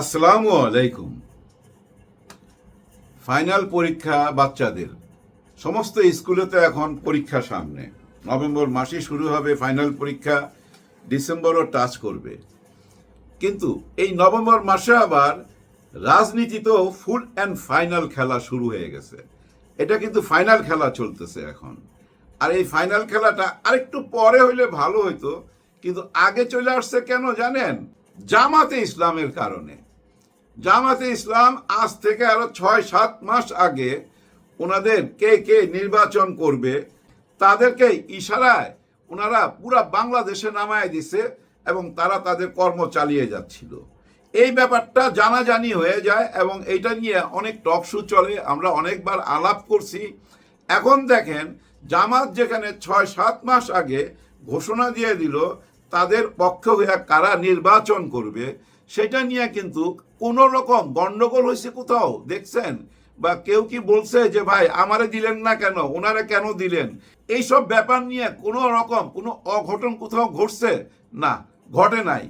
আসসালামু আলাইকুম। ফাইনাল পরীক্ষা বাচ্চাদের। সমস্ত স্কুলে তো এখন পরীক্ষা সামনে। নভেম্বর মাসে শুরু হবে ফাইনাল পরীক্ষা, ডিসেম্বরও টাচ করবে। কিন্তু এই নভেম্বর মাসে আবার রাজনীতিতেও ফুল অ্যান্ড ফাইনাল খেলা শুরু হয়ে গেছে। এটা কিন্তু ফাইনাল খেলা চলতেছে এখন। আর এই ফাইনাল খেলাটা আরেকটু পরে হইলে ভালো হইতো, কিন্তু আগে চলে আসছে কেন জানেন? জামাতে ইসলামের কারণে। জামাতে ইসলাম আজ থেকে আরও ছয়, সাত মাস আগে ওনাদের কে কে নির্বাচন করবে, তাদেরকে ইশারায় ওনারা পুরা বাংলাদেশে নামায় দিছে এবং তারা তাদের কর্ম চালিয়ে যাচ্ছিল। এই ব্যাপারটা জানাজানি হয়ে যায় এবং এটা নিয়ে অনেক টক শো চলে, আমরা অনেকবার আলাপ করছি। এখন দেখেন, জামাত যেখানে ছয়, সাত মাস আগে ঘোষণা দিয়ে দিল তাদের পক্ষ হয়ে কারা নির্বাচন করবে, সেটা নিয়ে কিন্তু কোনো রকম গন্ডগোল হয়েছে কোথাও, দেখছেন? বা কেউ কি বলছে যে, ভাই, আমারে দিলেন না কেন? ওনারা কেন দিলেন? এইসব ব্যাপার নিয়ে কোনো রকম কোনো অঘটন কোথাও ঘটছে? না, ঘটে নাই।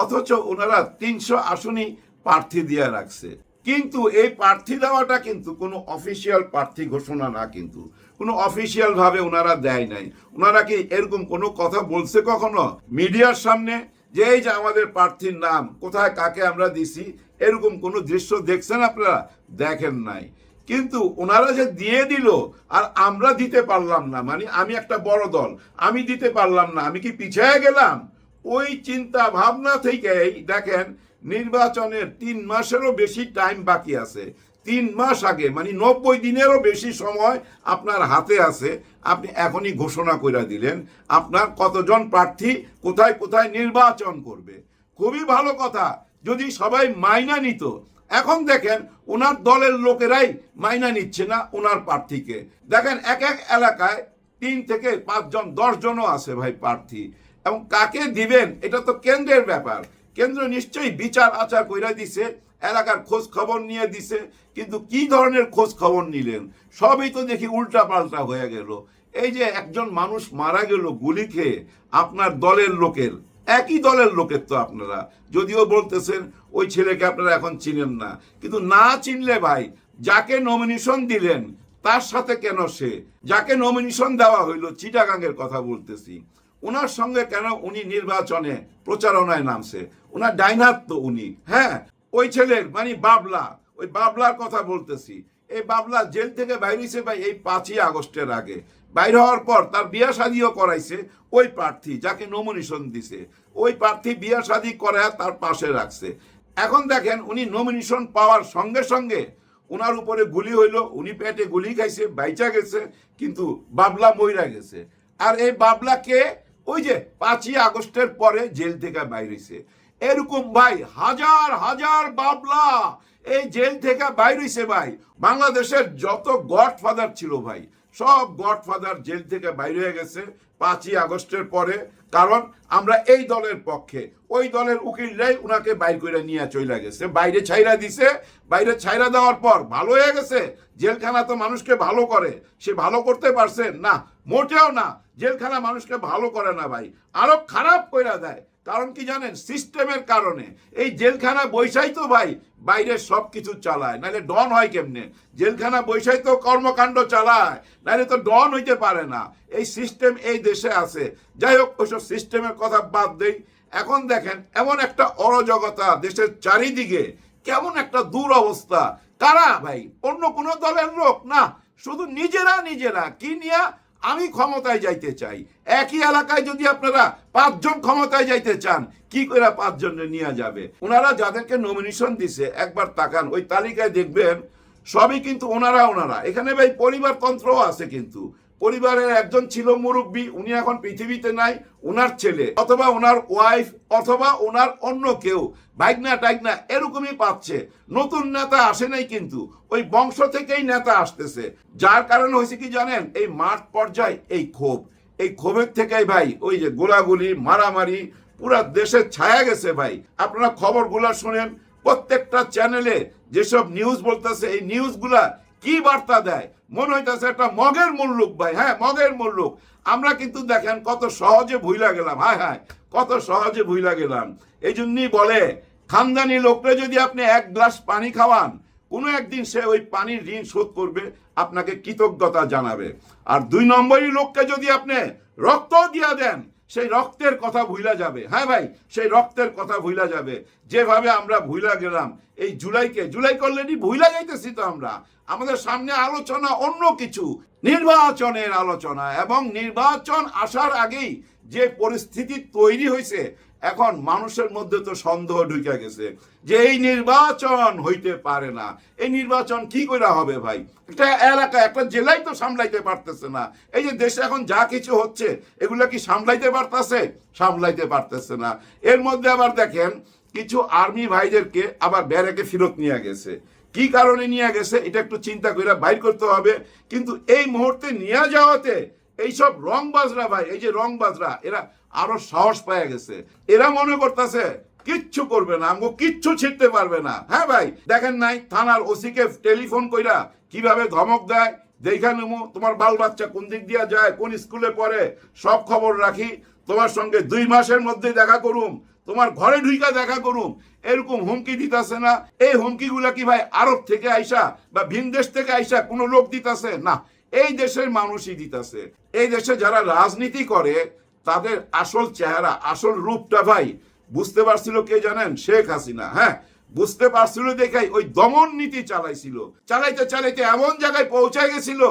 অথচ ওনারা তিনশো আসনই প্রার্থী দিয়ে রাখছে। কিন্তু এই প্রার্থী দেওয়াটা কিন্তু কোনো অফিসিয়াল প্রার্থী ঘোষণা না কিন্তু। কোনো অফিসিয়াল ভাবে ওনারা দেয় নাই। ওনারা কি এরকম কোনো কথা বলছে কখনো? মিডিয়ার সামনে যে এই যে আমাদের প্রার্থীর নাম, কোথায় কাকে আমরা দিছি, এরকম কোনো দৃশ্য দেখছেন আপনারা? দেখেন নাই। কিন্তু ওনারা যে দিয়ে দিল, আর আমরা দিতে পারলাম না মানে আমি একটা বড় দল, আমি দিতে পারলাম না, আমি কি পিছিয়ে গেলাম? ওই চিন্তা ভাবনা থেকেই দেখেন, নির্বাচনের তিন মাসেরও বেশি টাইম বাকি আছে। তিন মাস আগে মানে নব্বই দিনেরও বেশি সময় আপনার হাতে আছে। আপনি এখনই ঘোষণা করে দিলেন, আপনার কতজন প্রার্থী কোথায় কোথায় নির্বাচন করবে। খুবই ভালো কথা, যদি সবাই মাইনা নিত। এখন দেখেন ওনার দলের লোকেরাই মাইনা নিচ্ছে না ওনার প্রার্থীকে। দেখেন, এক এক এলাকায় তিন থেকে পাঁচজন, দশজনও আছে ভাই প্রার্থী। এবং কাকে দিবেন, এটা তো কেন্দ্রের ব্যাপার। কেন্দ্র নিশ্চয়ই বিচার আচার কইরা দিছে এলাকার খোঁজ খবর নিয়ে দিছে, কিন্তু কি ধরনের খোঁজ খবর নিলেন? সবই তো দেখি উল্টা পাল্টা হয়ে গেল। এই যে একজন মানুষ মারা গেল গুলি খেয়ে, আপনার দলের লোকের, একই দলের লোকের তো আপনারা। যদিও বলতেছেন, ওই ছেলেকে আপনারা এখন চিনেন না। কিন্তু না চিনলে ভাই, যাকে নমিনেশন দিলেন, তার সাথে কেন সে? যাকে নমিনেশন দেওয়া হইল চিটাগাঙ্গের কথা বলতেছি। ওনার সঙ্গে কেন উনি নির্বাচনে প্রচারণায় নামছে? ওনার ডাইনার তো উনি হ্যাঁ? ওই ছেলের মানে বাবলা, ওই বাবলার কথা বলতেছি। এই বাবলা জেল থেকে বাইরেছে ভাই এই পাঁচই আগস্টের আগে। বাইর হওয়ার পর তার বিয়া শাদিও করাইছে ওই প্রার্থী যাকে নমিনেশন দিছে। ওই প্রার্থী বিয়া শাদি করায় তার পাশে রাখছে। এখন দেখেন উনি নমিনেশন পাওয়ার সঙ্গে সঙ্গে ওনার উপরে গুলি হইল, উনি পেটে গুলি খাইছে, বাইচা গেছে, কিন্তু বাবলা মইরা গেছে। আর এই বাবলাকে ওই যে পাঁচই আগস্টের পরে জেল থেকে বাইরেছে এরকম ভাই, হাজার হাজার বাবলা এই জেল থেকে বাইরেছে ভাই। বাংলাদেশের যত গডফাদার ছিল ভাই, সব গডফাদার জেল থেকে বাইরে হয়ে গেছে পাঁচই আগস্টের পরে। কারণ আমরা এই দলের পক্ষে, ওই দলের উকিলরাই উনাকে বাইর করে নিয়ে চলে গেছে। বাইরে ছাইরা দিছে। বাইরে ছাইরা দেওয়ার পর ভালো হয়ে গেছে। জেলখানা তো মানুষকে ভালো করে। সে ভালো করতে পারছে? না, মোটেও না। জেলখানা মানুষকে ভালো করে না ভাই। আরও খারাপ কইরা দেয়। কারণ কি জানেন? সিস্টেমের কারণে। এই জেলখানা বৈশাই তো ভাই, বাইরে সব কিছু চালায়। নাহলে ডন হয় কেমনে? জেলখানা বৈশাই তো কর্মকাণ্ড চালায়। নাহলে তো ডন হইতে পারে না। এই সিস্টেম এই দেশে আছে। যাই হোক, ওইসব সিস্টেমের কথা বাদ দেই। এখন দেখেন, এমন একটা অরাজকতা দেশের চারিদিকে। কেমন একটা দূর অবস্থা কারা ভাই? অন্য কোনো দলের লোক? না, শুধু নিজেরা নিজেরা। কি নিয়ে? আমি ক্ষমতায় যাইতে চাই। একই এলাকায় যদি আপনারা পাঁচজন ক্ষমতায় যাইতে চান, কি করে পাঁচজন নিয়ে যাবে? ওনারা যাদেরকে নমিনেশন দিছে, একবার তাকান, ওই তালিকায় দেখবেন সবই কিন্তু ওনারা ওনারা। এখানে ভাই পরিবারতন্ত্রও আছে কিন্তু। পরিবারের একজন ছিল মুরব্বী, উনি এখন পৃথিবীতে নাই ওনার ছেলে, অথবা ওনার ওয়াইফ অথবা ওনার অন্য কেউ বাইকনা টাইকনা এরকমই পাচ্ছে। নতুন নেতা আসে নাই কিন্তু, ওই বংশ থেকেই নেতা আসতেছে। যার কারণে হয়েছে কি জানেন, এই মাঠ পর্যায়ে, এই ক্ষোভ। এই ক্ষোভের থেকেই ভাই, ওই যে গোলাগুলি, মারামারি, পুরা দেশে ছায়া গেছে ভাই। আপনারা খবরগুলা শুনেন, প্রত্যেকটা চ্যানেলে যেসব নিউজ বলতেছে, এই নিউজগুলা কি বার্তা দেয়? মনে হইতেছে একটা মগের মুল্লুক ভাই। হ্যাঁ মগের মুল্লুক। আমরা কিন্তু দেখেন কত সহজে ভুইলা গেলাম। হ্যাঁ হ্যাঁ কত সহজে ভুইলা গেলাম। এই জন্যই বলে, খানদানি লোকরে যদি আপনি এক গ্লাস পানি খাওয়ান, কোনো একদিন সে ওই পানির ঋণ শোধ করবে, আপনাকে কৃতজ্ঞতা জানাবে। আর দুই নম্বরই লোককে যদি আপনি রক্ত দিয়া দেন সেই রক্তের কথা ভুলা যাবে। হ্যাঁ ভাই, সেই রক্তের কথা ভুলা যাবে। যেভাবে আমরা ভুলা গেলাম, এই জুলাইকে, জুলাই অলরেডি ভুলা যাইতেছি তো আমরা। আমাদের সামনে আলোচনা অন্য কিছু, নির্বাচনের আলোচনা। এবং নির্বাচন আসার আগেই যে পরিস্থিতি তৈরি হয়েছে এখন মানুষের মধ্যে তো সন্দেহ ঢুকে গেছে যে এই নির্বাচন হইতে পারে না। এই নির্বাচন কি করে হবে ভাই? একটা এলাকা, একটা জেলাই তো সামলাইতে পারতেছে না। এই যে দেশে এখন যা কিছু হচ্ছে, এগুলো কি সামলাইতে পারতেছে? সামলাইতে পারতেছে না। এর মধ্যে আবার দেখেন, কিছু আর্মি ভাইদেরকে আবার ব্যারেকে ফেরত নিয়ে গেছে। কি কারণে নিয়ে গেছে, এটা একটু চিন্তা করে বাইর করতে হবে। কিন্তু এই মুহূর্তে নিয়ে যাওয়াতে এইসব রংবাজরা ভাই, এই যে রংবাজরা, এরা আরও সাহস পেয়ে গেছে। এরা মনে করতেছে, কিচ্ছু করবে না, আমগো কিচ্ছু ছিটতে পারবে না। হ্যাঁ ভাই, দেখেন নাই, থানার ওসিকে টেলিফোন কইরা কীভাবে ধমক দেয়? দেখা নেব তোমার বাল বাচ্চা কোন দিক দিয়া যায়, কোন স্কুলে পড়ে, সব খবর রাখি। তোমার সঙ্গে দুই মাসের মধ্যে দেখা করুম, তোমার ঘরে ঢুইকা দেখা করুম। এরকম হুমকি দিতেছে না। এই হুমকিগুলা কি ভাই আরব থেকে আইসা বা ভিন দেশ থেকে আইসা কোনো লোক দিতেছে? না, এই দেশের মানুষই দিতেছে। এই দেশে যারা রাজনীতি করে তাদের আসল চেহারা, আসল রূপটা ভাই, বুঝতে পারছিল কে জানেন? শেখ হাসিনা হ্যাঁ? বুঝতে পারছিল দেখাই ওই দমন নীতি চালাইছিল। চালাইতে চালাইতে এমন জায়গায় পৌঁছায় গেছিল,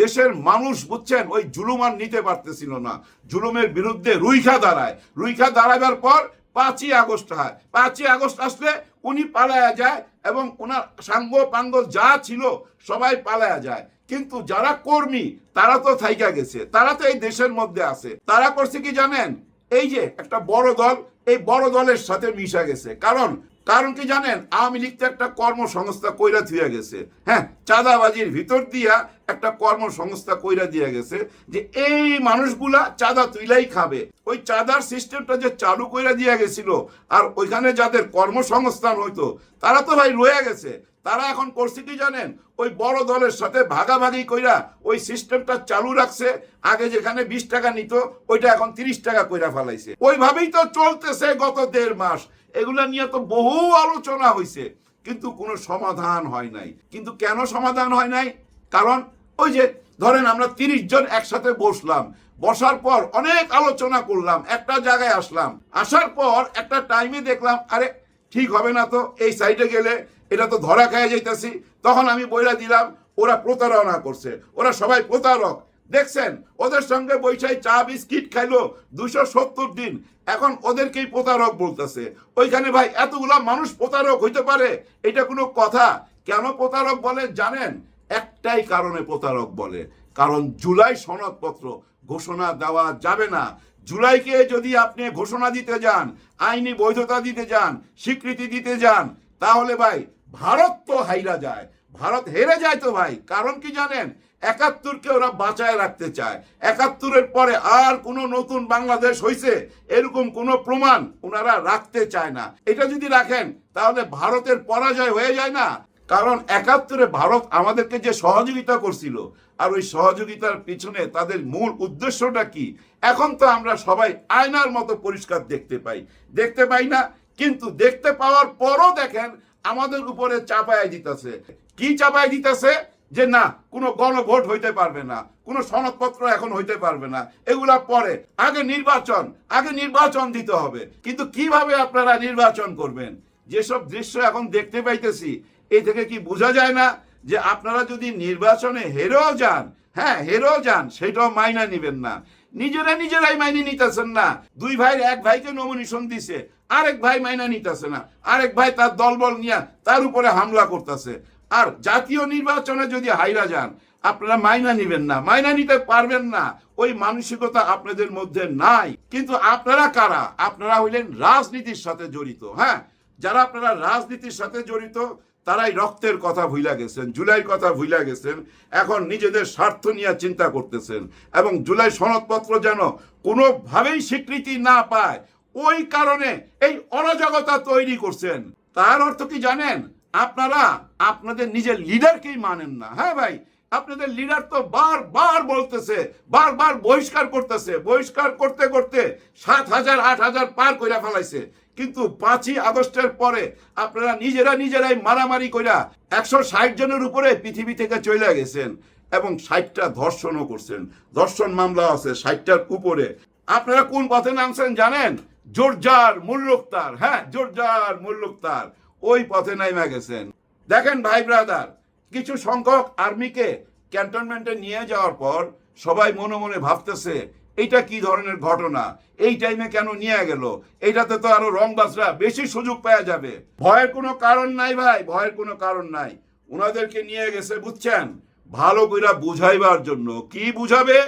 দেশের মানুষ, বুঝছেন, ওই জুলুম আর নিতে পারতেছিল না। জুলুমের বিরুদ্ধে রুইখা দাঁড়ায়। রুইখা দাঁড়াবার পর পাঁচই আগস্ট হয়। পাঁচই আগস্ট আসলে উনি পালায়া যায় এবং ওনার সাঙ্গ পাঙ্গ যা ছিল সবাই পালায়া যায়। কিন্তু যারা কর্মী, তারা তো থাইকা গেছে, তারা তো এই দেশের মধ্যে আছে। তারা করছে কি জানেন? এই যে একটা বড় দল, এই বড় দলের সাথে মিশা গেছে। কারণ কারণ কি জানেন? আওয়ামী লীগ তো একটা কর্মসংস্থা কইরা থুয়া গেছে। হ্যাঁ চাঁদাবাজির ভিতর দিয়া একটা কর্মসংস্থা কইরা দিয়া গেছে যে এই মানুষগুলা চাঁদা তুইলাই খাবে। ওই চাঁদার সিস্টেমটা যে চালু কইরা দিয়া গেছিল, আর ওইখানে যাদের কর্মসংস্থান হইতো, তারা তো ভাই রয়ে গেছে। তারা এখন করছে কি জানেন? ওই বড় দলের সাথে ভাগাভাগি কইরা ওই সিস্টেমটা চালু রাখছে, আগে যেখানে বিশ টাকা নিত, ওইটা এখন তিরিশ টাকা কইরা ফেলাইছে। ওইভাবেই তো চলতেছে গত দেড় মাস। এগুলা নিয়ে তো বহু আলোচনা হয়েছে কিন্তু কোনো সমাধান হয় নাই। কিন্তু কেন সমাধান হয় নাই? কারণ ওই যে ধরেন আমরা তিরিশ জন একসাথে বসলাম, বসার পর অনেক আলোচনা করলাম, একটা জায়গায় আসলাম। আসার পর একটা টাইমে দেখলাম, আরে ঠিক হবে না তো, এই সাইডে গেলে এটা তো ধরা খায় যাইতেছি। তখন আমি বইলা দিলাম, ওরা প্রতারণা করছে। ওরা সবাই প্রতারক। দেখছেন, ওদের সঙ্গে বৈশাই চা, বিস্কিট খাইলো দুশো সত্তর দিন। এখন ওদেরকেই প্রতারক বলতেছে। ওইখানে ভাই, এতগুলা মানুষ প্রতারক হইতে পারে? এটা কোনো কথা? কেন প্রতারক বলে? জানেন? একটাই কারণে প্রতারক বলে। কারণ জুলাই সনদপত্র ঘোষণা দেওয়া যাবে না। জুলাইকে যদি আপনি ঘোষণা দিতে যান, আইনি বৈধতা দিতে যান, স্বীকৃতি দিতে যান, তাহলে ভাই ভারত তো হাইরা যায়, ভারত হেরে যায় তো ভাই, কারণ কি জানেন? একাত্তরকে ওরা বাঁচায় রাখতে চায়। একাত্তরের পরে আর কোনো নতুন বাংলাদেশ হয়েছে এরকম কোনো প্রমাণ ওনারা রাখতে চায় না। এটা যদি রাখেন, তাহলে ভারতের পরাজয় হয়ে যায় না। কারণ একাত্তরে ভারত আমাদেরকে যে সহযোগিতা করছিল, আর ওই সহযোগিতার পিছনে তাদের মূল উদ্দেশ্যটা কি? এখন তো আমরা সবাই আয়নার মতো পরিষ্কার দেখতে পাই। দেখতে পাই না, কিন্তু দেখতে পাওয়ার পরও দেখেন আমাদের উপরে চাপায় দিতেছে। কি চাপায় দিতেছে? যে না, কোনো গণভোট হইতে পারবে না, কোনো সনদপত্র এখন হইতে পারবে না, এগুলা পরে। আগে নির্বাচন আগে নির্বাচন দিতে হবে। কিন্তু কীভাবে আপনারা নির্বাচন করবেন? যেসব দৃশ্য এখন দেখতে পাইতেছি এই থেকে কি বোঝা যায় না যে আপনারা যদি নির্বাচনে হেরেও যান হ্যাঁ হেরেও যান, সেটাও মাইনা নিবেন না। নিজেরা নিজেরাই মাইনে নিতেছেন না। দুই ভাইয়ের এক ভাইকে নমিনেশন দিছে, আরেক ভাই মাইনা নিতেছে না। আরেক ভাই তার দলবল নিয়ে তার উপরে হামলা করতেছে। আর জাতীয় নির্বাচনে যদি হাইরা যান, আপনারা মাইনা নিবেন না। মাইনা নিতে পারবেন না। ওই মানসিকতা আপনাদের মধ্যে নাই। কিন্তু আপনারা কারা? আপনারা হইলেন রাজনীতির সাথে জড়িত হ্যাঁ? যারা আপনারা রাজনীতির সাথে জড়িত তারাই রক্তের কথা ভুইলা গেছেন, জুলাইয়ের কথা ভুইলা গেছেন, এখন নিজেদের স্বার্থ নিয়ে চিন্তা করতেছেন এবং জুলাই সনদপত্র যেন কোনোভাবেই স্বীকৃতি না পায়, ওই কারণে এই অরাজকতা তৈরি করছেন। তার অর্থ কি জানেন? আপনারা আপনাদের নিজের লিডারকেই মানেন না। হ্যাঁ ভাই, আপনাদের লিডার তো বারবার বলতেছে, বারবার বহিষ্কার করতেছে, বহিষ্কার করতে করতে সাত হাজার, আট হাজার পার কইরা ফেলাইছে। কিন্তু পাঁচই আগস্টের পরে আপনারা নিজেরা নিজেরাই মারামারি কইরা একশো ষাট জনের উপরে পৃথিবী থেকে চলে গেছেন এবং ষাটটা ধর্ষণও করছেন। ধর্ষণ মামলা আছে ষাটটার উপরে। আপনারা কোন পথে নামছেন জানেন? জোরজার মুল্লুকতার হ্যাঁ জোরজার মুল্লুকতার। ওই পথে নাইমা গেছেন। দেখেন ভাই ব্রাদার, কিছু সংখ্যক আর্মিকে ক্যান্টনমেন্টে নিয়ে যাওয়ার পর সবাই মনে মনে ভাবতেছে এইটা কি ধরনের ঘটনা? এই টাইমে কেন নিয়ে গেল? এইটাতে তো আরও রংবাজরা বেশি সুযোগ পাওয়া যাবে। ভয়ের কোনো কারণ নাই ভাই, ভয়ের কোনো কারণ নাই। ওনাদেরকে নিয়ে গেছে, বুঝছেন? ভালো কইরা বুঝাইবার জন্য। কি বুঝাবে?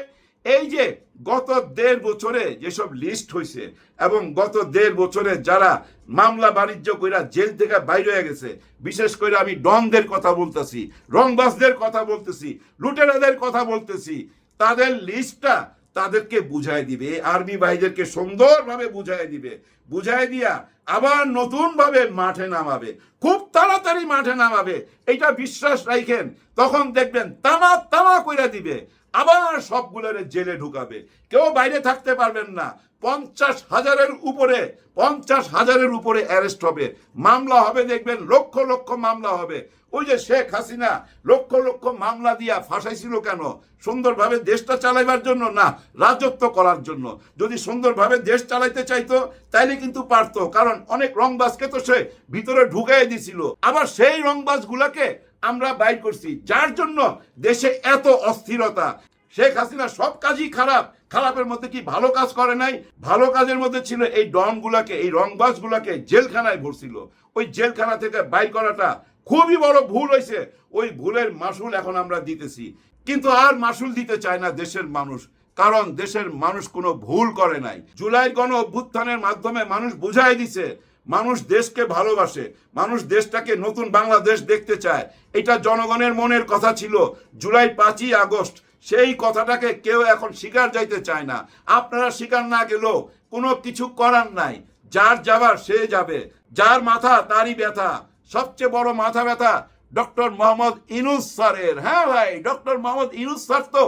এই যে গত দেড় বছরে যেসব লিস্ট হয়েছে এবং গত দেড় বছরে যারা মামলা বাণিজ্য কইরা জেল থেকে বাইরে হয়ে গেছে, বিশেষ করে আমি ডনদের কথা বলতেছি রংবাসদের কথা বলতেছি, লুটেরাদের কথা বলতেছি, তাদের লিস্টটা তাদেরকে বুঝাই দিবে আর্মি ভাইদেরকে সুন্দরভাবে বুঝাই দিবে। বুঝাই দিয়া আবার নতুন ভাবে মাঠে নামাবে, খুব তাড়াতাড়ি মাঠে নামাবে। এটা বিশ্বাস রাখেন তখন দেখবেন তামা তামা কইরা দিবে, আবার সবগুলোরে জেলে ঢুকাবে। কেউ বাইরে থাকতে পারবেন না, পঞ্চাশ হাজারের উপরে, পঞ্চাশ হাজারের উপরে অ্যারেস্ট হবে। মামলা হবে, দেখবেন লক্ষ লক্ষ মামলা হবে। ওই যে শেখ হাসিনা লক্ষ লক্ষ মামলা দিয়া ফাঁসাইছিল কেন? সুন্দরভাবে দেশটা চালাইবার জন্য না, রাজত্ব করার জন্য। যদি সুন্দরভাবে দেশ চালাইতে চাইতো, তাইলে কিন্তু পারতো, কারণ অনেক রংবাজকে তো সে ভিতরে ঢুকাই দিছিল। আবার সেই রংবাজগুলাকে আমরা বাইর করছি, যার জন্য দেশে এত অস্থিরতা। শেখ হাসিনা সব কাজই খারাপ, খারাপের মধ্যে কি ভালো কাজ করে নাই? ভালো কাজের মধ্যে ছিল এই ডনগুলাকে এই রংবাজগুলাকে জেলখানায় ভরছিল। ওই জেলখানা থেকে বাইর করাটা খুবই বড় ভুল হয়েছে। ওই ভুলের মাসুল এখন আমরা দিতেছি। কিন্তু আর মাসুল দিতে চায় না দেশের মানুষ, কারণ দেশের মানুষ কোনো ভুল করে নাই। জুলাই গণ অভ্যুত্থানের মাধ্যমে মানুষ বুঝাই দিছে, মানুষ দেশকে ভালোবাসে, মানুষ দেশটাকে নতুন বাংলাদেশ দেখতে চায়। এটা জনগণের মনের কথা ছিল, জুলাই পাঁচই আগস্ট। সেই কথাটাকে কেউ এখন স্বীকার যাইতে চায় না। আপনারা স্বীকার না গেলেও কোনো কিছু করার নাই। যার যাবার সে যাবে, যার মাথা তারই ব্যথা। সবচেয়ে বড় মাথা ব্যথা ডক্টর মোহাম্মদ ইনুস স্যারের। হ্যাঁ ভাই, ডক্টর মোহাম্মদ ইনুস স্যার তো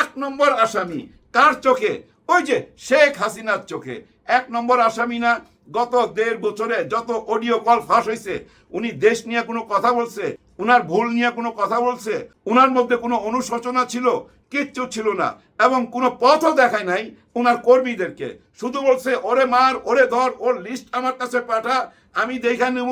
এক নম্বর আসামি। কার চোখে? ওই যে শেখ হাসিনার চোখে। এক নম্বর আসামি না, গত দেড় বছরে যত অডিও কল ফাঁস হয়েছে উনি দেশ নিয়ে কোনো কথা বলছে, উনার ভুল নিয়ে কোনো কথা বলছে, উনার মধ্যে কোনো অনুশোচনা ছিল, কিচ্ছু ছিল না, এবং কোনো পথও দেখায় নাই উনার কর্মীদেরকে। শুধু বলছে, ওরে মার, ওরে ধর, ওর লিস্ট আমার কাছে পাঠা, আমি দেখা নেব।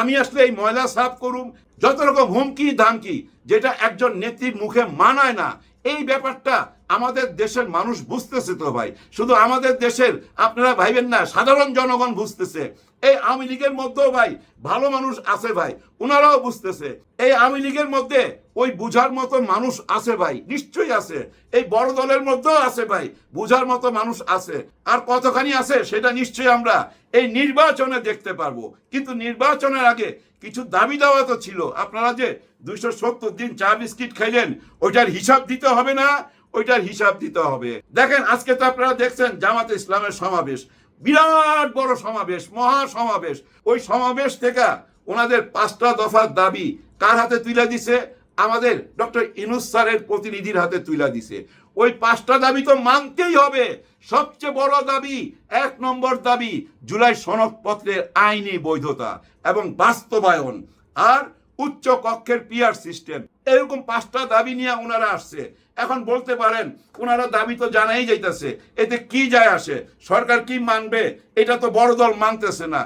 আমি আসলে এই ময়লা সাফ করুম, যত রকম হুমকি ধামকি যেটা একজন নেত্রীর মুখে মানায় না, এই ব্যাপারটা আমাদের দেশের মানুষ বুঝতেছে তো ভাই। শুধু আমাদের দেশের, আপনারা ভাইবেন না, সাধারণ জনগণ বুঝতেছে। এই আওয়ামী লীগের মধ্যেও ভাই ভালো মানুষ আছে ভাই ওনারাও বুঝতেছে। এই আওয়ামী লীগের মধ্যে ওই বুঝার মতো মানুষ আছে ভাই, নিশ্চয়ই আছে। এই বড় দলের মধ্যেও আছে ভাই, বুঝার মতো মানুষ আছে। আর কতখানি আছে সেটা নিশ্চয়ই আমরা এই নির্বাচনে দেখতে পারব। কিন্তু নির্বাচনের আগে কিছু দাবি দেওয়া তো ছিল। আপনারা যে দুইশো সত্তর দিন চা বিস্কিট খাইলেন, ওইটার হিসাব দিতে হবে না ওইটার হিসাব দিতে হবে। দেখেন, আজকে তো আপনারা দেখছেন জামাতে ইসলামের সমাবেশ। বিরাট বড় সমাবেশ, মহা সমাবেশ। ওই সমাবেশ থেকে ওনাদের পাঁচটা দফার দাবি কার হাতে তুলে দিছে? আমাদের ডক্টর ইনুস স্যারের প্রতিনিধির হাতে তুলে দিছে। ওই পাঁচটা দাবি তো মানতেই হবে। সবচেয়ে বড় দাবি, এক নম্বর দাবি, জুলাই সনদপত্রের আইনি বৈধতা এবং বাস্তবায়ন আর উচ্চ কক্ষের পিয়ার সিস্টেম। এরকম পাঁচটা দাবি নিয়ে ওনারা আসছে। এখন বলতে পারেন ওনারা দাবি তো জানাই যাইতেছে, এতে কি যায় আসে? সরকার কি মানবে? এটা তো বড় দল মানতেছে না।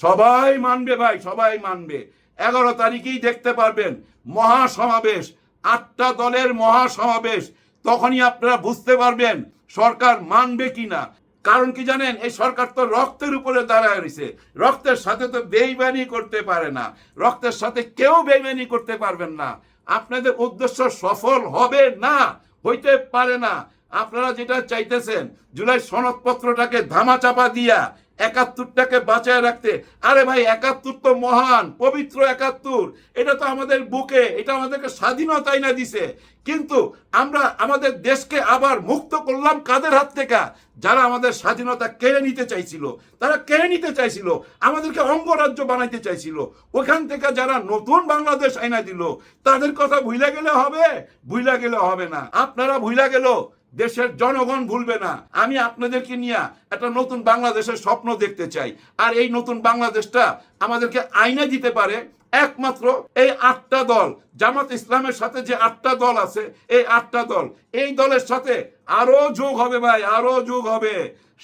সবাই মানবে ভাই, সবাই মানবে। এগারো তারিখেই দেখতে পারবেন মহা সমাবেশ আটটা দলের মহা সমাবেশ তখনই আপনারা বুঝতে পারবেন, সরকার মানবে কি না কারণ কি জানেন, এই সরকার তো রক্তের উপরে দাঁড়ায় রয়েছে। রক্তের সাথে তো বেইমানি করতে পারে না। রক্তের সাথে কেউ বেইমানি করতে পারবেন না। আপনাদের উদ্দেশ্য সফল হবে না হইতে পারে না। আপনারা যেটা চাইতেছেন, জুলাই সনদপত্রটাকে ধামাচাপা দিয়া একাত্তরটাকে বাঁচায় রাখতে। আরে ভাই, একাত্তর তো মহান, পবিত্র একাত্তর। এটা তো আমাদের বুকে, এটা আমাদেরকে স্বাধীনতা না দিছে। কিন্তু আমরা আমাদের দেশকে আবার মুক্ত করলাম কাদের হাত থেকে? যারা আমাদের স্বাধীনতা কেড়ে নিতে চাইছিল। তারা কেড়ে নিতে চাইছিল, আমাদেরকে অঙ্গরাজ্য বানাইতে চাইছিল। ওখান থেকে যারা নতুন বাংলাদেশ আইনা দিল, তাদের কথা ভুইলা গেলে হবে, ভুইলা গেলে হবে না। আপনারা ভুইলা গেল। দেশের জনগণ ভুলবে না। আমি আপনাদেরকে নিয়ে একটা নতুন বাংলাদেশের স্বপ্ন দেখতে চাই। আর এই নতুন বাংলাদেশটা আমাদেরকে আইনে দিতে পারে। একমাত্র এই আটটা দল, জামাত ইসলামের সাথে যে আটটা দল আছে, এই আটটা দল, এই দলের সাথে আরও যোগ হবে ভাই, আরও যোগ হবে।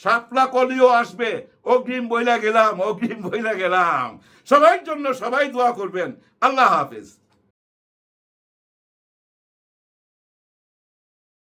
শাপলা কলিও আসবে। অগ্রিম বইলা গেলাম, অগ্রিম বইলা গেলাম। সবার জন্য সবাই দোয়া করবেন। আল্লাহ হাফেজ।